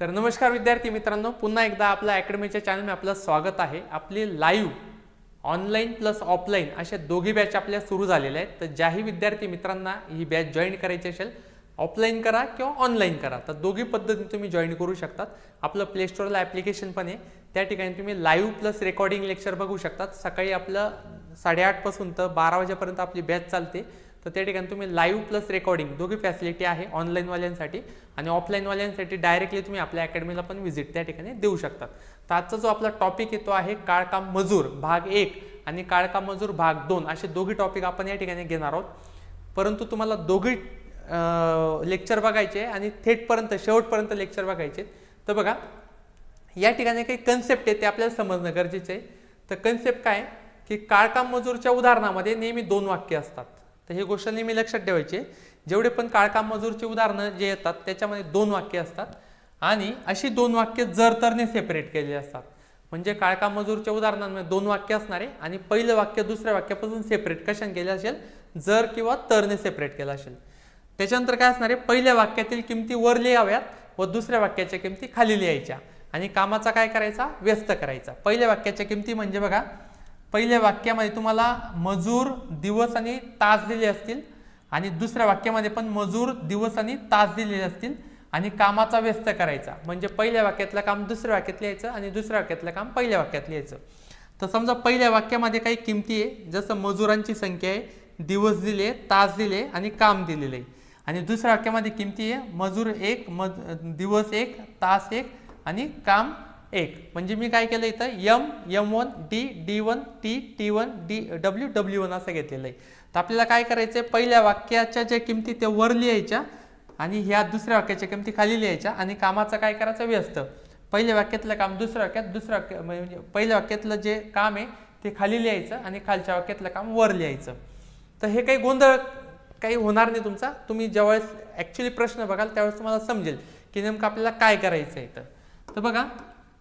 तर नमस्कार विद्यार्थी मित्रांनो पुन्हा एकदा आपल्या अकॅडमीच्या चॅनलमध्ये आपलं स्वागत आहे. आपली लाईव्ह ऑनलाईन प्लस ऑफलाईन अशा दोघी बॅच आपल्या सुरू झालेल्या आहेत. तर ज्याही विद्यार्थी मित्रांना ही बॅच जॉईन करायची असेल ऑफलाईन करा किंवा ऑनलाईन करा. तर दोघी पद्धतीने तुम्ही जॉईन करू शकतात. आपलं प्ले स्टोअरला ॲप्लिकेशन पण आहे. त्या ठिकाणी तुम्ही लाईव्ह प्लस रेकॉर्डिंग लेक्चर बघू शकतात. सकाळी आपलं साडेआठपासून तर बारा वाजेपर्यंत आपली बॅच चालते. तर त्या ठिकाणी तुम्ही लाईव्ह प्लस रेकॉर्डिंग दोघी फॅसिलिटी आहे ऑनलाईनवाल्यांसाठी आणि ऑफलाईनवाल्यांसाठी डायरेक्टली तुम्ही आपल्या अकॅडमीला पण व्हिजिट त्या ठिकाणी देऊ शकतात. तर आजचा जो आपला टॉपिक येतो आहे काळकाम मजूर भाग एक आणि काळकाम मजूर भाग दोन असे दोघी टॉपिक आपण या ठिकाणी घेणार आहोत. परंतु तुम्हाला दोघी लेक्चर बघायचे आणि थेटपर्यंत शेवटपर्यंत लेक्चर बघायचे तर बघा या ठिकाणी काही कन्सेप्ट आहे ते आपल्याला समजणं गरजेचं आहे. तर कन्सेप्ट काय की काळकाम मजूरच्या उदाहरणामध्ये नेहमी दोन वाक्य असतात. तर ही गोष्ट नेहमी लक्षात ठेवायची. जेवढे पण काळकाम मजूरचे उदाहरणं जे येतात त्याच्यामध्ये दोन वाक्य असतात. आणि अशी दोन वाक्य जर तरने सेपरेट केलेली असतात. म्हणजे काळकाम मजूरच्या उदाहरणांमध्ये दोन वाक्य असणारे आणि पहिलं वाक्य दुसऱ्या वाक्यापासून सेपरेट कशाने केलं असेल? जर किंवा तरने सेपरेट केलं असेल. त्याच्यानंतर काय असणार? आहे पहिल्या वाक्यातील किमती वर लिहाव्यात व दुसऱ्या वाक्याच्या किमती खाली लिहायच्या आणि कामाचा काय करायचा? व्यस्त करायचा. पहिल्या वाक्याच्या किमती म्हणजे बघा पहिल्या वाक्यामध्ये तुम्हाला मजूर दिवस आणि तास दिले असतील. आणि दुसऱ्या वाक्यामध्ये पण मजूर दिवस आणि तास दिलेले असतील. आणि कामाचा व्यस्त करायचा. म्हणजे पहिल्या वाक्यातलं काम दुसऱ्या वाक्यात लिहायचं आणि दुसऱ्या वाक्यातलं काम पहिल्या वाक्यात लिहायचं तर समजा पहिल्या वाक्यामध्ये काही किमती आहे. जसं मजुरांची संख्या आहे दिवस दिले तास दिले आणि काम दिलेलं. आहे आणि दुसऱ्या वाक्यामध्ये किमती आहे. मजूर एक मज दिवस एक तास एक आणि काम एक. म्हणजे मी काय केलं इथं? M M one D D one T T one D W W one असं घेतलेलं आहे. तर आपल्याला काय करायचं आहे पहिल्या वाक्याच्या ज्या किमती त्या वर लिहायच्या आणि ह्या दुसऱ्या वाक्याच्या किमती खाली लिहायच्या आणि कामाचं काय करायचं? व्यस्त. पहिल्या वाक्यातलं काम दुसऱ्या वाक्यात दुसऱ्या वाक्य म्हणजे पहिल्या वाक्यातलं जे काम आहे ते खाली लिहायचं आणि खालच्या वाक्यातलं काम वर लिहायचं. तर हे काही गोंधळ काही होणार नाही तुमचा. तुम्ही ज्यावेळेस ॲक्च्युली प्रश्न बघाल त्यावेळेस तुम्हाला समजेल की नेमकं आपल्याला काय करायचं आहे तर तर बघा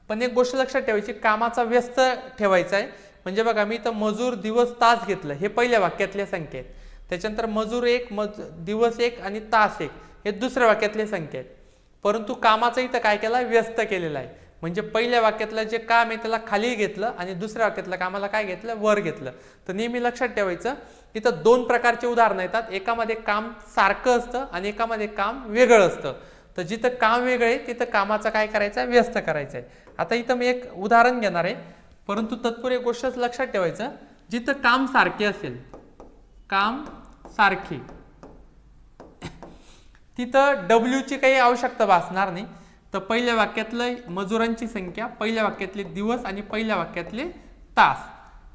पण एक गोष्ट लक्षात ठेवायची कामाचा व्यस्त ठेवायचा आहे म्हणजे बघा मी तर मजूर दिवस तास घेतलं हे पहिल्या वाक्यातल्या संख्या आहेत त्याच्यानंतर मजूर एक मज दिवस एक आणि तास एक हे दुसऱ्या वाक्यातले संख्या आहेत परंतु कामाचं इथं काय केला व्यस्त केलेला आहे. म्हणजे पहिल्या वाक्यातलं जे काम आहे त्याला खाली घेतलं आणि दुसऱ्या वाक्यातलं कामाला काय घेतलं? वर घेतलं. तर नेहमी लक्षात ठेवायचं इथं दोन प्रकारचे उदाहरणं येतात. एकामध्ये काम सारखं असतं आणि एकामध्ये काम वेगळं असतं. तर जिथं काम वेगळं आहे तिथं कामाचं काय करायचं आहे व्यस्त करायचं आहे. आता इथं मी एक उदाहरण घेणार आहे. परंतु तत्पूर्वी एक गोष्टच लक्षात ठेवायचं जिथं काम सारखे असेल काम सारखे तिथं डब्ल्यूची काही आवश्यकता भासणार नाही. तर पहिल्या वाक्यातलं मजुरांची संख्या पहिल्या वाक्यातले दिवस आणि पहिल्या वाक्यातले तास.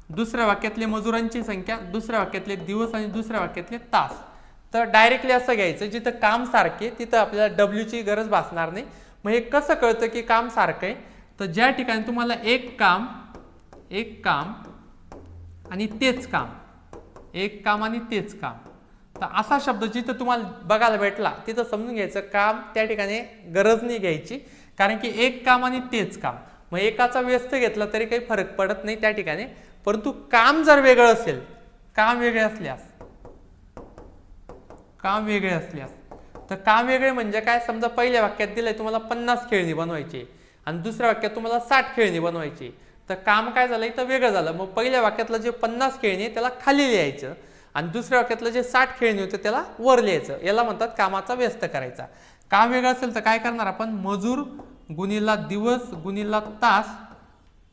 दुसऱ्या वाक्यातले मजुरांची संख्या दुसऱ्या वाक्यातले दिवस आणि दुसऱ्या वाक्यातले तास. तर डायरेक्टली असं घ्यायचं जिथं काम सारखे तिथं आपल्याला डब्ल्यूची गरज भासणार नाही. मग हे कसं कळतं की काम सारखं आहे? तर ज्या ठिकाणी तुम्हाला एक काम एक काम आणि तेच काम एक काम आणि तेच काम तर असा शब्द जिथं तुम्हाला बघायला भेटला तिथं समजून घ्यायचं काम त्या ठिकाणी गरज नाही घ्यायची. कारण की एक काम आणि तेच काम. मग एकाचा व्यस्त घेतला तरी काही फरक पडत नाही त्या ठिकाणी. परंतु काम जर वेगळं असेल काम वेगळे असल्यास काम वेगळे असल्यास. तर काम वेगळे म्हणजे काय? समजा पहिल्या वाक्यात दिलंय तुम्हाला पन्नास खेळणी बनवायची. आणि दुसऱ्या वाक्यात तुम्हाला साठ खेळणी बनवायची. तर काम काय झालं इथं वेगळं झालं. मग पहिल्या वाक्यातलं जे पन्नास खेळणी आहे त्याला खाली लिहायचं. आणि दुसऱ्या वाक्यातलं जे साठ खेळणी होते त्याला वर लिहायचं. याला म्हणतात कामाचा व्यस्त करायचा. काम वेगळं असेल तर काय करणार आपण? मजूर गुणीला दिवस गुणीला तास.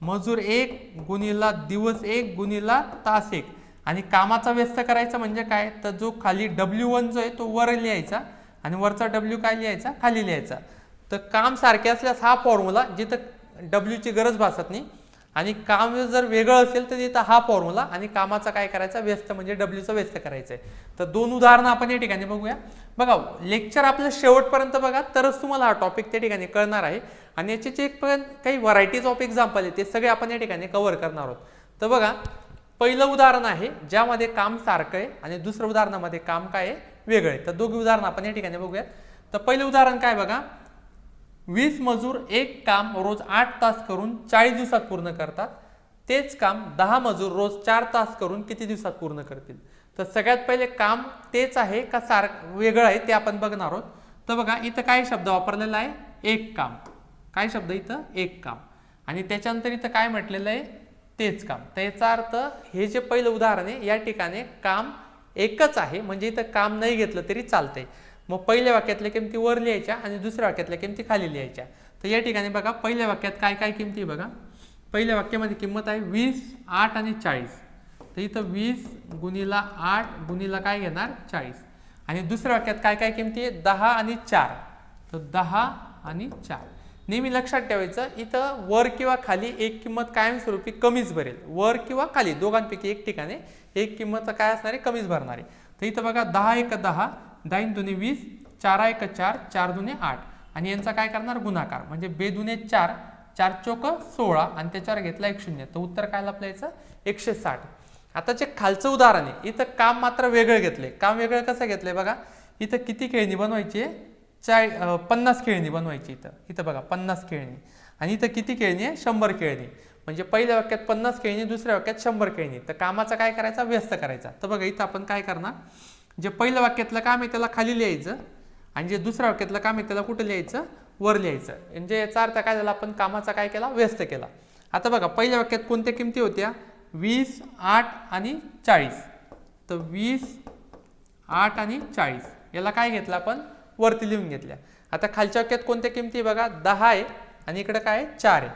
मजूर एक गुणीला दिवस एक गुणीला तास एक. आणि कामाचा व्यस्त करायचा म्हणजे काय? तर जो खाली डब्ल्यू वन जो आहे तो वर लिहायचा आणि वरचा डब्ल्यू काय लिहायचा? खाली लिहायचा. तर काम सारखे असल्यास हा फॉर्म्युला जिथं डब्ल्यूची गरज भासत नाही आणि काम जर वेगळं असेल तर तिथं हा फॉर्म्युला आणि कामाचा काय करायचा? व्यस्त म्हणजे डब्ल्यूचा व्यस्त करायचं आहे. तर दोन उदाहरणं आपण या ठिकाणी बघूया. बघा लेक्चर आपलं शेवटपर्यंत बघा तरच तुम्हाला हा टॉपिक त्या ठिकाणी कळणार आहे. आणि याचे जे पण काही व्हरायटीज ऑफ एक्झाम्पल आहे ते सगळे आपण या ठिकाणी कव्हर करणार आहोत. तर बघा पहिलं उदाहरण आहे ज्यामध्ये काम सारखं आहे आणि दुसरं उदाहरणामध्ये काम काय आहे वेगळं आहे. तर दोघी उदाहरणं आपण या ठिकाणी बघूयात तर पहिलं उदाहरण काय बघा? वीस मजूर एक काम रोज आठ तास करून चाळीस दिवसात पूर्ण करतात. तेच काम दहा मजूर रोज चार तास करून किती दिवसात पूर्ण करतील? तर सगळ्यात पहिले काम तेच आहे का सार वेगळं आहे ते आपण बघणार आहोत. तर बघा इथं काय शब्द वापरलेला आहे? एक काम. काय शब्द इथं? एक काम. आणि त्याच्यानंतर इथं काय म्हटलेलं आहे? तेच काम. तर याचा अर्थ हे जे पहिलं उदाहरण आहे या ठिकाणी काम एकच आहे. म्हणजे इथं काम नाही घेतलं तरी चालतंय. मग पहिल्या वाक्यातल्या किमती वर लिहायच्या आणि दुसऱ्या वाक्यातल्या किमती खाली लिहायच्या. तर या ठिकाणी बघा पहिल्या वाक्यात काय काय किमती आहे बघा. पहिल्या वाक्यामध्ये किंमत आहे वीस आठ आणि चाळीस. तर इथं वीस गुणीला आठ गुणीला काय घेणार? चाळीस. आणि दुसऱ्या वाक्यात काय काय किमती आहे? दहा आणि चार. तर दहा आणि चार. नेहमी लक्षात ठेवायचं इथं वर किंवा खाली एक किंमत कायमस्वरूपी कमीच भरेल. वर किंवा खाली दोघांपैकी एक ठिकाणी एक किंमत काय असणार? आहे कमीच भरणार. आहे तर इथं बघा दहा एक दहा दाईन दुने वीस चार एक चार चार दुने आठ. आणि यांचा काय करणार? गुणाकार. म्हणजे बेदुने चार चार चोक सोळा आणि त्याच्यावर घेतला एक शून्य. तर उत्तर काय आपलं एकशे साठ. आता जे खालचं उदाहरण आहे इथं काम मात्र वेगळं घेतले काम वेगळं कसं घेतलंय बघा? इथं किती खेळणी बनवायची आहे? चाळी पन्नास खेळणी बनवायची इथं. इथं बघा पन्नास खेळणी. आणि इथं किती खेळणी आहे? शंभर खेळणी. म्हणजे पहिल्या वाक्यात पन्नास खेळणी दुसऱ्या वाक्यात शंभर खेळणी. तर कामाचा काय करायचा? व्यस्त करायचा. तर बघा इथं आपण काय करणार? जे पहिलं वाक्यातलं काम आहे त्याला खाली लिहायचं. आणि जे दुसऱ्या वाक्यातलं काम आहे त्याला कुठं लिहायचं? वर लिहायचं. म्हणजे याचा अर्थ काय झाला? आपण कामाचा काय केला? व्यस्त केला. आता बघा पहिल्या वाक्यात कोणत्या किमती होत्या? वीस आठ आणि चाळीस. तर वीस आठ आणि चाळीस. याला काय घेतलं आपण? वरती लिहून घेतल्या. आता खालच्या वाक्यात कोणत्या किमती बघा? दहा आहे आणि इकडं काय आहे? चार आहे.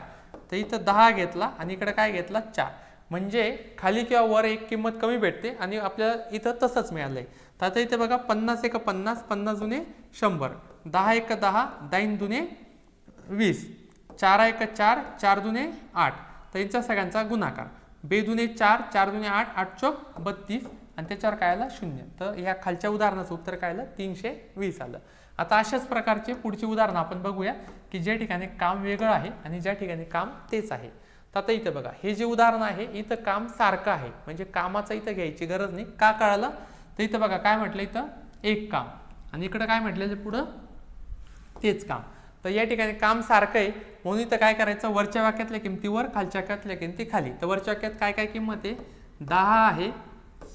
तर इथं दहा घेतला आणि इकडं काय घेतला? चार. म्हणजे खाली किंवा वर एक किंमत कमी भेटते आणि आपल्याला इथं तसंच मिळालं आहे तर आता इथे बघा पन्नास एक पन्नास पन्नास जुने शंभर. दहा एक दहा दाईन दुने वीस. चार एक चार चार दुने आठ. तर यांचा सगळ्यांचा गुणाकार. बे दुने चार चार दुने आठ आठ चौक बत्तीस. आणि त्याच्यावर काय आलं? शून्य. तर ह्या खालच्या उदाहरणाचं उत्तर काय आलं? तीनशे वीस आलं. आता अशाच प्रकारचे पुढची उदाहरणं आपण बघूया की ज्या ठिकाणी काम वेगळं आहे आणि ज्या ठिकाणी काम तेच आहे. तर आता इथं बघा हे जे उदाहरण आहे इथं काम सारखं आहे. म्हणजे कामाचं इथं घ्यायची गरज नाही. का कळालं? तर इथं बघा काय म्हटलं इथं? एक काम. आणि इकडं काय म्हटलेलं पुढं? तेच काम. तर या ठिकाणी काम सारखं आहे. म्हणून इथं काय करायचं? वरच्या वाक्यातल्या किमतीवर खालच्या वाक्यातल्या किमती खाली. तर वरच्या वाक्यात काय काय किंमत आहे? दहा आहे.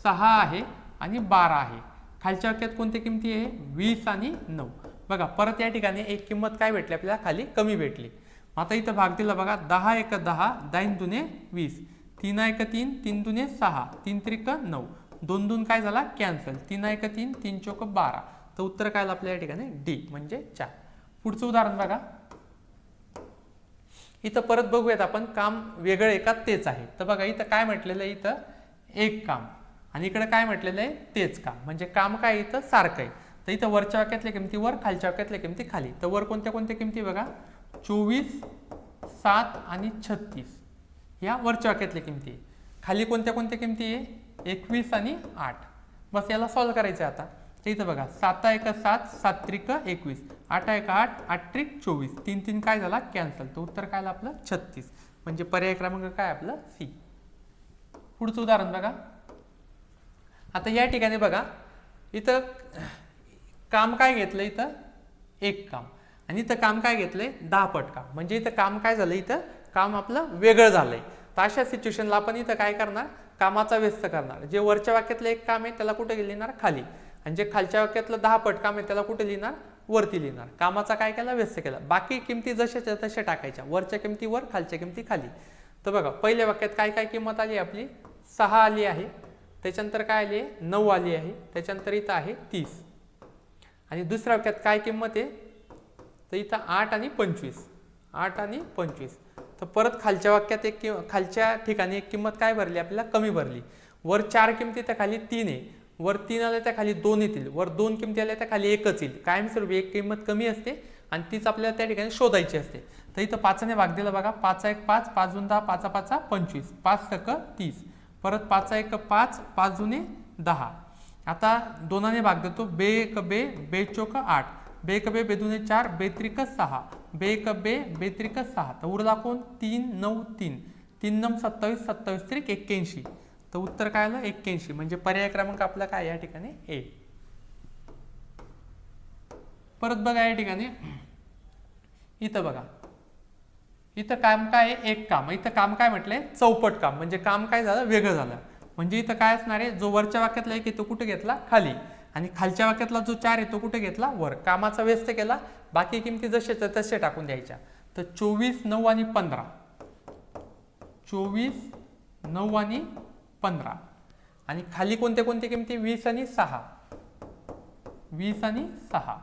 सहा आहे आणि बारा आहे. खालच्या वाक्यात कोणत्या किमती आहे? वीस आणि नऊ. बघा परत या ठिकाणी एक किंमत काय भेटली? आपल्याला खाली कमी भेटली. आता इथं भाग दिला बघा दहा एक दहा दाईन दुने वीस. तीन एक तीन तीन दुने सहा. तीन त्रिक नऊ. दोन दोन काय झाला? कॅन्सल. तीन एक तीन तीन चौक बारा. तर उत्तर काय आलं आपल्या या ठिकाणी? डी म्हणजे चार. पुढचं उदाहरण बघा. इथं परत बघूयात आपण काम वेगळं एका का? तेच आहे. तर बघा इथं काय म्हटलेलं आहे? इथं एक काम. आणि इकडे काय म्हटलेलं आहे? तेच काम. म्हणजे काम काय इथं? सारखं आहे. तर इथं वरच्या वाक्यातल्या किमती वर खालच्या वाक्यातल्या किमती खाली. तर वर कोणत्या कोणत्या किमती बघा? चोवीस सात आणि छत्तीस. या वरच्या वाक्यातल्या किमती. आहे. खाली कोणत्या कोणत्या किमती आहे? एकवीस आणि आठ. बस याला सॉल्व्ह करायचं आहे आता. तर इथं बघा साता एक सात सात त्रिक एकवीस. आठ एक आठ आठ त्रिक चोवीस. तीन तीन काय झाला? कॅन्सल तर उत्तर काय आलं आपलं? छत्तीस. म्हणजे पर्याय क्रमांक काय आपलं? सी पुढचं उदाहरण बघा. आता या ठिकाणी बघा इथं काम काय घेतलं? इथं एक काम. आणि इथं काम काय घेतलंय? दहा पट काम. म्हणजे इथं काम काय झालं? इथं काम आपलं वेगळं झालंय. तर अशा सिच्युएशनला आपण इथं काय करणार? कामाचा व्यस्त करणार. जे वरच्या वाक्यातलं एक काम आहे त्याला कुठे लिहिणार? खाली. आणि जे खालच्या वाक्यातलं दहा पट काम आहे त्याला कुठे लिहिणार? वरती लिहिणार. कामाचा काय केला? व्यस्त केला. बाकी किमती जशाच्या तशा टाकायच्या. वरच्या किमती वर खालच्या किमती खाली. तर बघा पहिल्या वाक्यात काय काय किंमत आली आपली? सहा आली आहे. त्याच्यानंतर काय आली आहे? नऊ आली आहे. त्याच्यानंतर इथं आहे तीस. आणि दुसऱ्या वाक्यात काय किंमत आहे? तर इथं आठ आणि पंचवीस. आठ आणि पंचवीस. तर परत खालच्या वाक्यात एक कि खालच्या ठिकाणी एक किंमत काय भरली आपल्याला कमी भरली. वर चार किमती त्या खाली तीन आहे. वर तीन आल्या त्या खाली दोन येतील. वर दोन किमती आल्या त्या खाली एकच येईल. कायमस्वरूपी एक किंमत कमी असते आणि तीच आपल्याला त्या ठिकाणी शोधायची असते. तर इथं पाचाने भाग दिला बघा. पाच एक पाच पाच दोन दहा पाचा पाचा पंचवीस. पाच सक तीस. परत पाचा एक पाच पाच जुने दहा. आता दोनाने भाग देतो. बे एक बे बे चोक आठ. बे एक बे बेदुने चार बेत्रिक सहा. बे एक बे बेत्रिक सहा. तर उरला कोण? तीन नऊ तीन. तीन नऊ सत्तावीस सत्तावीस त्रिक एक्क्याऐंशी. तर उत्तर काय आलं? एक्क्याऐंशी. म्हणजे पर्याय क्रमांक आपला काय? या ठिकाणी ए. परत बघा या ठिकाणी. इथं बघा. इथं काम काय आहे? एक काम. इथं काम काय म्हटलंय चौपट काम. म्हणजे काम काय झालं? वेगळं झालं. म्हणजे इथं काय असणार आहे? जो वरच्या वाक्यातला एक आहे तो कुठे घेतला? खाली. आणि खालच्या वाक्यातला जो चार आहे तो कुठे घेतला? वर. कामाचा व्यस्त केला. बाकी किमती जसे तसे टाकून द्यायच्या. तर चोवीस नऊ आणि पंधरा. चोवीस नऊ आणि पंधरा. आणि खाली कोणत्या कोणत्या किमती? वीस आणि सहा. वीस आणि सहा.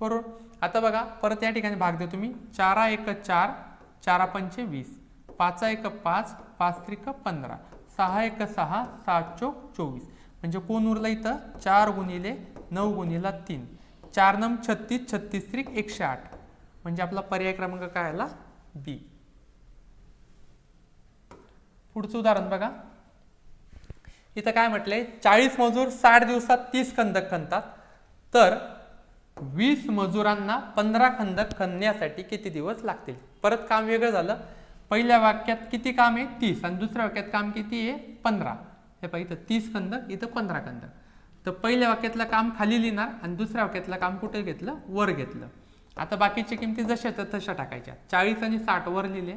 बरोबर? आता बघा परत या ठिकाणी भाग देतो तुम्ही. चारा एक चार चारा पंचे वीस पाचा एक पाच पाच त्रिक पंधरा सहा एक सहा सात चोक चोवीस. म्हणजे कोण उरलं इथं? चार गुणिले नऊ गुणिला तीन. चार नम छत्तीस छत्तीस त्रिक एकशे आठ. म्हणजे आपला पर्याय क्रमांक काय आला? बी. पुढचं उदाहरण बघा. इथं काय म्हटलंय? चाळीस मजूर साठ दिवसात तीस कंदक खणतात. तर वीस मजुरांना पंधरा खंदक खणण्यासाठी किती दिवस लागतील? परत काम वेगळं झालं. पहिल्या वाक्यात किती काम आहे? तीस. आणि दुसऱ्या वाक्यात काम किती आहे? पंधरा. हे पाहिजे इथं तीस खंदक इथं पंधरा खंदक. तर पहिल्या वाक्यातलं काम खाली लिहिणार आणि दुसऱ्या वाक्यातलं काम कुठे घेतलं? वर घेतलं. आता बाकीच्या किमती जशा तर तशा टाकायच्या. चाळीस आणि साठ वर लिहिले.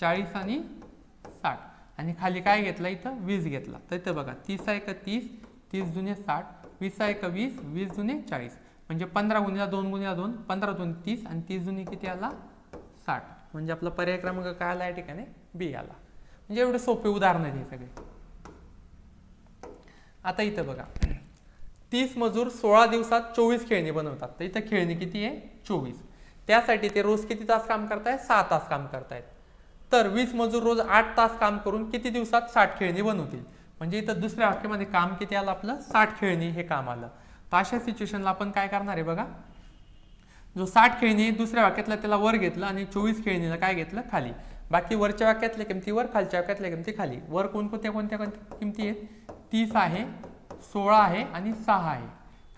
चाळीस आणि साठ. आणि खाली काय घेतलं? इथं वीस घेतला. तर इथं बघा तीस आहे का तीस? तीस जुने साठ. वीस आहे का वीस? वीस जुने चाळीस. म्हणजे पंधरा गुणिला दोन गुणिला दोन पंधरा दोन तीस आणि तीस जुनी किती आला? साठ. म्हणजे आपला पर्याय क्रमांक काय आला या ठिकाणी? बी आला. म्हणजे एवढे सोपे उदाहरण आहेत हे सगळे. आता इथं बघा. तीस मजूर सोळा दिवसात चोवीस खेळणी बनवतात. तर इथं खेळणी किती आहे? चोवीस. त्यासाठी ते रोज किती तास काम करतायत? सहा तास काम करतायत. तर वीस मजूर रोज आठ तास काम करून किती दिवसात साठ खेळणी बनवतील? म्हणजे इथं दुसऱ्या वाक्यामध्ये काम किती आलं आपलं? साठ खेळणी हे काम आलं. तर अशा सिच्युएशनला आपण काय करणार आहे बघा? जो साठ खेळणी दुसऱ्या वाक्यातला त्याला वर घेतलं आणि चोवीस खेळणीला काय घेतलं? खाली. बाकी वरच्या वाक्यातल्या किमती वर खालच्या वाक्यातल्या किमती खाली. वर कोणकोणत्या कोणत्या कोणत्या किमती आहेत? तीस आहे सोळा आहे आणि सहा आहे.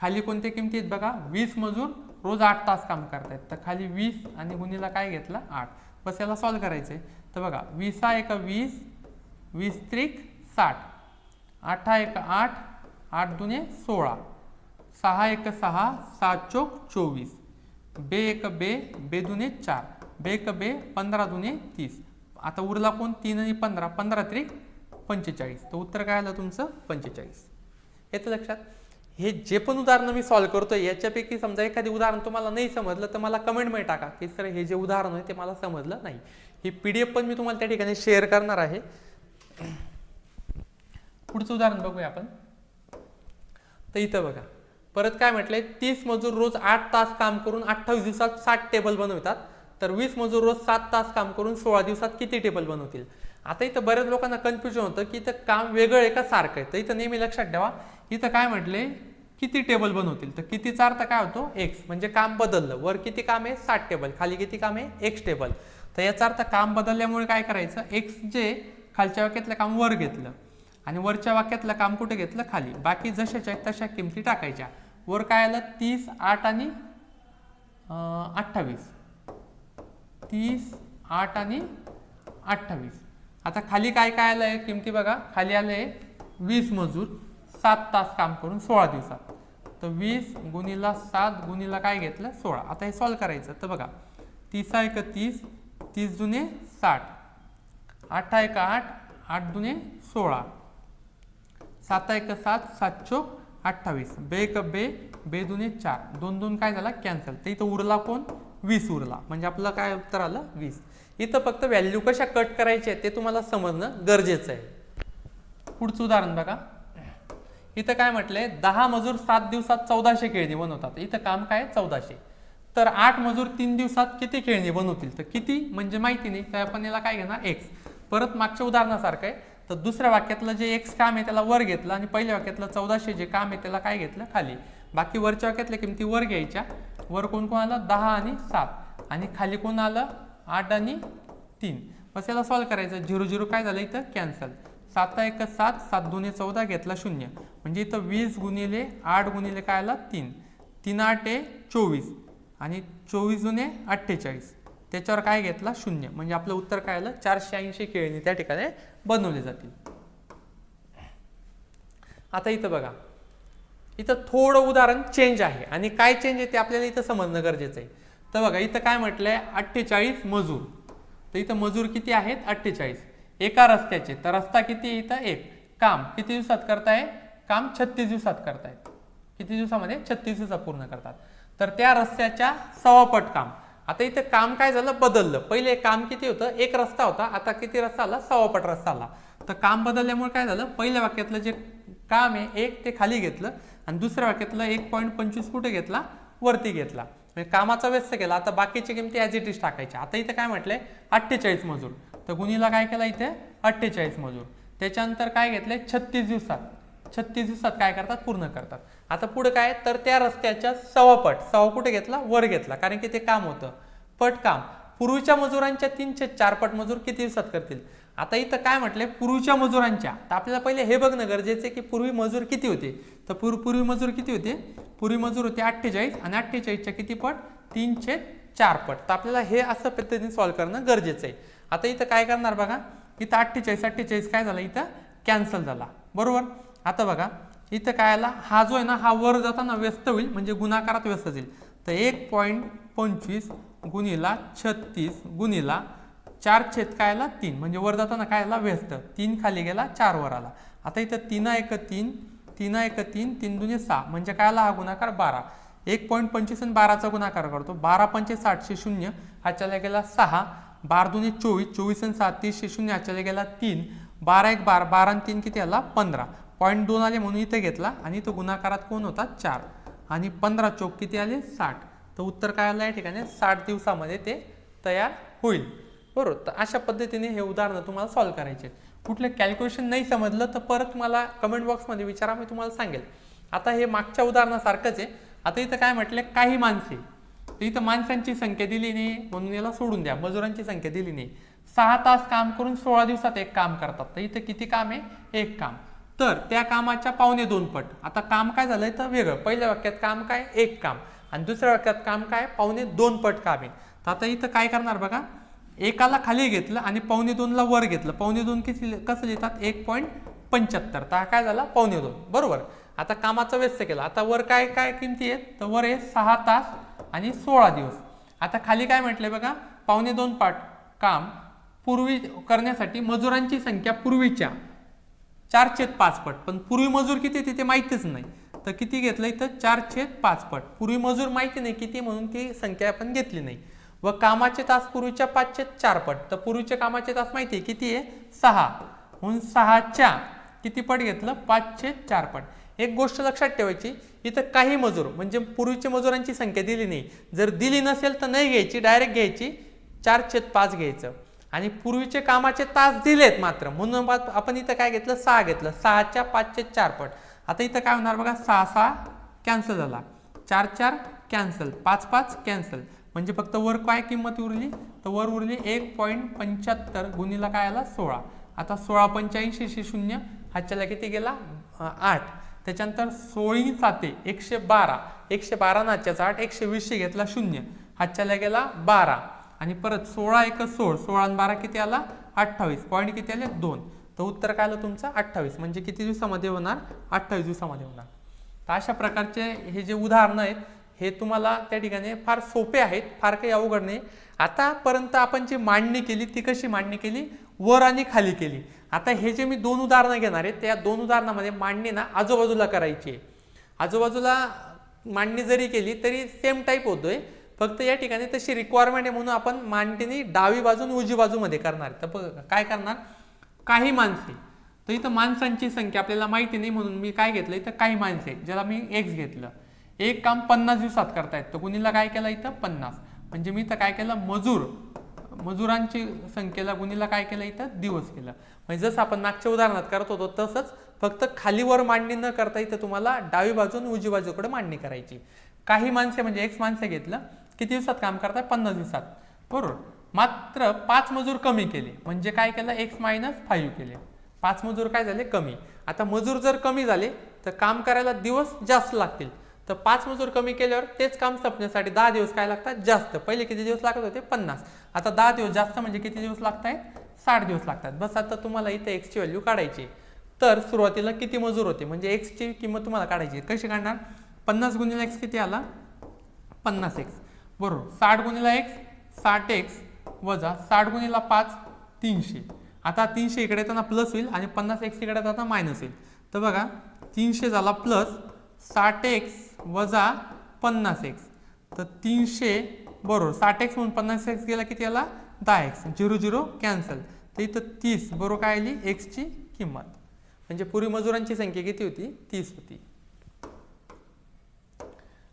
खाली कोणत्या किमती आहेत बघा? वीस मजूर रोज आठ तास काम करतायत. तर खाली वीस आणि गुन्हेला काय घेतलं? आठ. बस याला सॉल्व करायचं आहे तर बघा वीस आहे का वीस वीस त्रिक साठ. आठ आहे का आठ आठ दुने सोळा. सहा एक सहा सात चोक चोवीस. बे एक बे बे दुने चार. बे एक बे पंधरा दुने तीस. आता उरला कोण? तीन आणि पंधरा. पंधरा त्रिक पंचेचाळीस. तर उत्तर काय आलं तुमचं? पंचेचाळीस. येतं लक्षात? हे जे पण उदाहरणं मी सॉल्व्ह करतोय याच्यापैकी समजा एखादी उदाहरण तुम्हाला नाही समजलं तर मला कमेंटमध्ये टाका. की सर हे जे उदाहरण आहे ते मला समजलं नाही. ही पी डी एफ पण मी तुम्हाला त्या ठिकाणी शेअर करणार आहे. पुढचं उदाहरण बघूया आपण. तर इथं बघा. परत काय म्हटलंय? तीस मजूर रोज आठ तास काम करून अठ्ठावीस दिवसात सात टेबल बनवतात. तर वीस मजूर रोज सात तास काम करून सोळा दिवसात किती टेबल बनवतील? आता इथं बऱ्याच लोकांना कन्फ्युजन होतं की इथं काम वेगळं आहे का सारखं आहे? तर इथं नेहमी लक्षात ठेवा इथं काय म्हटले? किती टेबल बनवतील? तर कितीचा अर्थ काय होतो? एक्स म्हणजे काम बदललं. वर किती काम आहे? सात टेबल. खाली किती काम आहे? X table. तर याचा अर्थ काम बदलल्यामुळे काय करायचं? एक्स जे खालच्या वाक्यातलं काम वर घेतलं. आणि वरच्या वाक्यातलं काम कुठे घेतलं? खाली. बाकी जशाच्या आहेत तशा किमती टाकायच्या. वर काय आलं? तीस आठ आणि अठ्ठावीस. तीस आठ आणि अठ्ठावीस. आता खाली काय काय आलं आहे किमती बघा. खाली आलं आहे वीस मजूर. सात तास काम करून सोळा दिवसात. तर वीस गुणीला सात गुणीला काय घेतलं? सोळा. आता हे सॉल्व करायचं. तर बघा. तीस एक तीस तीस जुने साठ. आठ एक आठ आठ दुने सोळा. सात एक सात सात चोक अठ्ठावीस. बे एक बे बे दुने चार. दोन दोन काय झाला? कॅन्सल तर इथं उरला कोण? वीस उरला. म्हणजे आपलं काय उत्तर आलं? वीस. इथं फक्त व्हॅल्यू कशा कट करायचे ते तुम्हाला समजणं गरजेचं आहे. पुढचं उदाहरण बघा. इथं काय म्हटलंय? दहा मजूर सात दिवसात चौदाशे खेळणी बनवतात. इथं काम काय चौदाशे. तर आठ मजूर तीन दिवसात किती खेळणी बनवतील? तर किती? म्हणजे माहिती नाही. तर आपण याला काय घेणार? एक्स परत मागच्या उदाहरणासारखं आहे. तर दुसऱ्या वाक्यातलं जे एक्स काम आहे त्याला वर घेतलं आणि पहिल्या वाक्यातलं चौदाशे जे काम आहे त्याला काय घेतलं? खाली. बाकी वरच्या वाक्यातल्या किमती वर घ्यायच्या. वर कोण कोण आलं? दहा आणि सात. आणि खाली कोण आलं? आठ आणि तीन. बस याला सॉल्व करायचं. झिरो झिरो काय झालं इथं? कॅन्सल सात एक सात सात दोन्ही चौदा घेतला शून्य. म्हणजे इथं वीस गुणिले आठ गुणिले काय आलं? तीन. तीन आठ आहे चोवीस. आणि चोवीस जुने अठ्ठेचाळीस. त्याच्यावर काय घेतला? शून्य. म्हणजे आपलं उत्तर काय आलं? चारशे ऐंशी खेळणी त्या ठिकाणी बनवले जातील. आता इथं बघा. इथं थोडं उदाहरण चेंज आहे. आणि काय चेंज आहे ते आपल्याला इथं समजणं गरजेचं आहे. तर बघा इथं काय म्हटलंय? अठ्ठेचाळीस मजूर. तर इथं मजूर किती आहेत? अठ्ठेचाळीस. एका रस्त्याचे. तर रस्ता किती आहे इथं? एक. काम किती दिवसात करताय? काम छत्तीस दिवसात करतायत. किती दिवसामध्ये? छत्तीस दिवसात पूर्ण करतात. तर त्या रस्त्याच्या सवापट काम. आता इथं काम काय झालं? बदललं. पहिले काम किती होतं? एक रस्ता होता. आता किती रस्ता आला? सवापट रस्ता आला. तर काम बदलल्यामुळे काय झालं? पहिल्या वाक्यातलं जे काम आहे एक ते खाली घेतलं आणि दुसऱ्या वाक्यातलं एक पॉईंट पंचवीस कुठे घेतला? वरती घेतला. म्हणजे कामाचा व्यस्त केला. आता बाकीची किमती ॲज इट इज टाकायच्या आता इथं काय म्हटलंय? अठ्ठेचाळीस मजूर. तर गुन्हेला काय केला इथे? अठ्ठेचाळीस मजूर. त्याच्यानंतर काय घेतलंय? छत्तीस दिवसात. छत्तीस दिवसात काय करतात? पूर्ण करतात. आता पुढं काय? तर त्या रस्त्याच्या सवापट सवा कुठे घेतला? वर घेतला. कारण की ते काम होतं. पट काम. पूर्वीच्या मजुरांच्या तीनशे चार पट मजूर किती दिवसात करतील? आता इथं काय म्हटलंय पूर्वीच्या मजुरांच्या. तर आपल्याला पहिले हे बघणं गरजेचं आहे की पूर्वी मजूर किती होते? तर पूर्व पूर्वी मजूर किती होते? पूर्वी मजूर होते अठ्ठेचाळीस आणि अठ्ठेचाळीसच्या किती पट? तीनशे चार पट. तर आपल्याला हे असं पद्धतीने सॉल्व्ह करणं गरजेचं आहे. आता इथं काय करणार बघा? इथं अठ्ठेचाळीस अठ्ठेचाळीस काय झालं? इथं कॅन्सल झाला. बरोबर? आता बघा. इथं काय आला? हा जो आहे ना हा वर जाताना व्यस्त होईल म्हणजे गुणाकारात व्यस्त जाईल. तर एक पॉईंट पंचवीस गुणिला छत्तीस गुणिला चार छेद काय आला? तीन. म्हणजे वर जाताना काय आला? व्यस्त. तीन खाली गेला चार वर आला. आता इथं तीना एक तीन? तीन एक तीन? तीन दुने सहा. म्हणजे काय आला? हा गुणाकार बारा. एक पॉईंट पंचवीस आणि बाराचा गुणाकार करतो. बारा पंचे साठशे शून्य ह्याच्याला गेला सहा. बारा दुने चोवीस चोवीस आणि सात तीसशे शून्य ह्याच्याला गेला तीन. बारा एक बारा बारा आणि तीन किती आला? पंधरा. पॉईंट दोन आले म्हणून इथे घेतला आणि तो गुणाकारात कोण होता? चार. आणि पंधरा चौक किती आले? साठ. तर उत्तर काय आलं या ठिकाणी? साठ दिवसामध्ये ते तयार होईल. बरोबर. तर अशा पद्धतीने हे उदाहरणं तुम्हाला सॉल्व्ह करायचे कुठलं कॅल्क्युलेशन नाही समजलं तर परत मला कमेंट बॉक्समध्ये विचारा मी तुम्हाला सांगेल. आता हे मागच्या उदाहरणासारखंच आहे. आता इथं काय म्हटलं? काही माणसे. तर इथं माणसांची संख्या दिली नाही. म्हणून याला सोडून द्या. मजुरांची संख्या दिली नाही. सहा तास काम करून सोळा दिवसात एक काम करतात. तर इथं किती काम आहे? एक काम. तर त्या कामाच्या पावणे दोन पट. आता काम काय झालंय तर वेगळं. पहिल्या वाक्यात काम काय? एक काम. आणि दुसऱ्या वाक्यात काम काय? पावणे दोन पट काम आहे तर आता इथं काय करणार बघा? एकाला खाली घेतलं आणि पावणे दोनला वर घेतलं. पावणे दोन किती कसं लिहितात? एक पॉईंट पंच्याहत्तर. तर हा काय झाला? पावणे दोन. बरोबर? आता कामाचा व्यस्त केला. आता वर काय काय किमती आहेत? तर वर आहे सहा तास आणि सोळा दिवस. आता खाली काय म्हटलंय बघा? पावणे दोन पाट काम पूर्वी करण्यासाठी मजुरांची संख्या पूर्वीच्या. चार छेद पाच पट. पण पूर्वी मजूर किती तिथे माहितीच नाही. तर किती घेतलं इथं? चार छेद पाच पट. पूर्वी मजूर माहिती नाही किती म्हणून ती संख्या आपण घेतली नाही. व कामाचे तास पूर्वीच्या पाचशे चार पट. तर पूर्वीच्या कामाचे तास माहिती आहे किती आहे? सहा. म्हणून सहाच्या किती पट घेतलं? पाचशे चार पट. एक गोष्ट लक्षात ठेवायची इथं काही मजूर म्हणजे पूर्वीच्या मजुरांची संख्या दिली नाही. जर दिली नसेल तर नाही घ्यायची डायरेक्ट घ्यायची चार छेद पाच घ्यायचं. आणि पूर्वीचे कामाचे तास दिलेत मात्र. म्हणून आपण इथं काय घेतलं? सहा घेतलं. सहाच्या पाचशे चार पट आता इथं काय होणार बघा? सहा सहा कॅन्सल झाला. चार चार कॅन्सल पाच पाच कॅन्सल म्हणजे फक्त वर काय किंमत उरली? तर वर उरली एक पॉईंट पंच्याहत्तर गुणीला काय आला? सोळा. आता सोळा पंच्याऐंशी शून्य. ह्याच्याला किती गेला आठ. त्याच्यानंतर सोळी साते एकशे बारा. एकशे बारा नाच्याचा आठ. एकशे वीसशे घेतला शून्य. हाच्याला गेला बारा. आणि परत सोळा एक सोळ सोळा आणि बारा किती आला? अठ्ठावीस. पॉईंट किती आले? दोन. तर उत्तर काय आलं तुमचं? अठ्ठावीस. म्हणजे किती दिवसामध्ये होणार? अठ्ठावीस दिवसामध्ये होणार. तर अशा प्रकारचे हे जे उदाहरणं आहेत हे तुम्हाला त्या ठिकाणी फार सोपे आहेत फार काही अवघड नाही. आतापर्यंत आपण जी मांडणी केली ती कशी मांडणी केली? वर आणि खाली केली. आता हे जे मी दोन उदाहरणं घेणार आहे त्या दोन उदाहरणामध्ये मांडणी ना आजूबाजूला करायची आहे. आजूबाजूला मांडणी जरी केली तरी सेम टाईप होतोय. फक्त या ठिकाणी तशी रिक्वायरमेंट आहे म्हणून आपण मांडणी डावी बाजून उजवी बाजूमध्ये करणार तर बघ, काय करणार? काही माणसे. तर इथं माणसांची संख्या आपल्याला माहिती नाही म्हणून मी काय घेतलं? इथं काही माणसे ज्याला मी एक्स घेतलं. एक काम पन्नास दिवसात करता तर गुणीला काय केलं इथं? पन्नास. म्हणजे मी इथं काय केलं? मजूर. मजुरांची संख्येला गुणीला काय केलं इथं? दिवस केलं. म्हणजे जसं आपण मागच्या उदाहरणात करत होतो तसंच फक्त खालीवर मांडणी न करता इथं तुम्हाला डावी बाजून उजवी बाजूकडे मांडणी करायची. काही माणसे म्हणजे एक्स माणसे घेतलं. किती दिवसात काम करताय? पन्नास दिवसात. बरोबर. मात्र पाच मजूर कमी केले. म्हणजे काय केलं? एक्स मायनस फाईव्ह केले. पाच मजूर काय झाले? कमी. आता मजूर जर कमी झाले तर काम करायला दिवस जास्त लागतील. तर पाच मजूर कमी केल्यावर तेच काम संपण्यासाठी दहा दिवस काय लागतात? जास्त. पहिले किती दिवस लागत होते? पन्नास. आता दहा दिवस जास्त म्हणजे किती दिवस लागत आहेत साठ दिवस लागतात. बस आता तुम्हाला इथे एक्सची व्हॅल्यू काढायची तर सुरुवातीला किती मजूर होते? म्हणजे एक्सची किंमत तुम्हाला काढायची कशी काढणार? पन्नास गुणिले एक्स किती आला? पन्नास एक्स बरोबर. साठ गुणिला एक्स साठ एक्स वजा साठ गुणिला पाच तीनशे. आता तीनशे इकडे येताना प्लस होईल आणि पन्नास एक्स इकडे जाताना मायनस होईल. तर बघा तीनशे झाला प्लस साठ एक्स वजा पन्नास एक्स तर तीनशे बरोबर. साठ एक्स म्हणून पन्नास एक्स गेला किती आला? दहा एक्स झिरो झिरो कॅन्सल तर इथं तीस बरोबर काय आली? एक्सची किंमत. म्हणजे पूर्वी मजुरांची संख्या किती होती? तीस होती.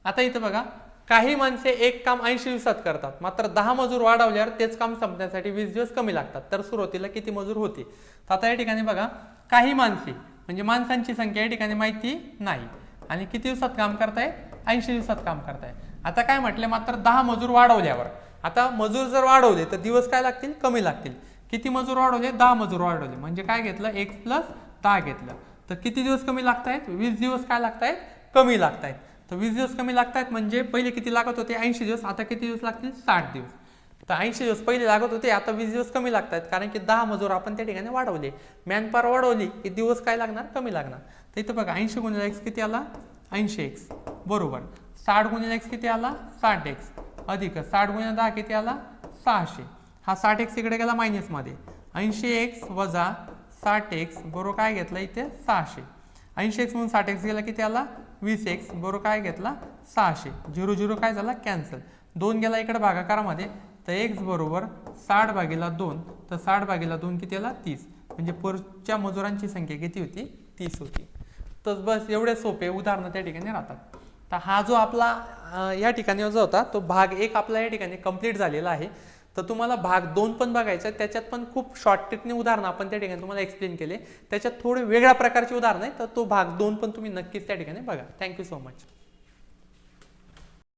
आता इथं बघा काही माणसे एक काम ऐंशी दिवसात करतात. मात्र दहा मजूर वाढवल्यावर तेच काम संपण्यासाठी वीस दिवस कमी लागतात. तर सुरुवातीला किती मजूर होते? तर आता या ठिकाणी बघा काही माणसे म्हणजे माणसांची संख्या या ठिकाणी माहिती नाही. आणि किती दिवसात काम करताय ऐंशी दिवसात काम करताय आता काय म्हटले मात्र दहा मजूर वाढवल्यावर. आता मजूर जर वाढवले तर दिवस काय लागतील? कमी लागतील. किती मजूर वाढवले? दहा मजूर वाढवले. म्हणजे काय घेतलं? एक प्लस दहा घेतलं. तर किती दिवस कमी लागतायत? वीस दिवस काय लागतायत? कमी लागतायत. तर वीस दिवस कमी लागतात म्हणजे पहिले किती लागत होते? ऐंशी दिवस आता किती दिवस लागतील? साठ दिवस. तर ऐंशी दिवस पहिले लागत होते आता वीस दिवस कमी लागतात कारण की दहा मजूर आपण त्या ठिकाणी वाढवले. मॅनपावर वाढवली की दिवस काय लागणार? कमी लागणार. तर इथं बघा ऐंशी गुणिले एक्स किती आला? ऐंशी एक्स बरोबर. साठ गुणिले एक्स किती आला? साठ एक्स अधिक. साठ गुणिले दहा किती आला? सहाशे. हा साठ एक्स इकडे गेला मायनसमध्ये ऐंशी एक्स वजा साठ एक्स बरोबर काय घेतला इथे? सहाशे. ऐंशी एक्स म्हणून साठ एक्स गेला किती आला? वीस एक्स बरोबर काय घेतला? सहाशे. झिरो झिरो काय झाला? कॅन्सल. दोन गेला इकडे भागाकारामध्ये तर एक्स बरोबर साठ भागीला दोन तर साठ भागीला दोन किती आला तीस. म्हणजे परच्या मजुरांची संख्या किती होती? तीस होती. तर बस एवढे सोपे उदाहरणं त्या ठिकाणी राहतात. तर हा जो आपला या ठिकाणी जो होता तो भाग एक आपला या ठिकाणी कंप्लीट झालेला आहे. तर तुम्हाला भाग दोन पण बघायचा त्याच्यात पण खूप शॉर्ट ट्रिकने उदाहरणं आपण त्या ठिकाणी तुम्हाला एक्सप्लेन केले. त्याच्यात थोडे वेगळ्या प्रकारचे उदाहरणं आहे तर तो भाग दोन पण तुम्ही नक्कीच त्या ठिकाणी बघा. Thank you so much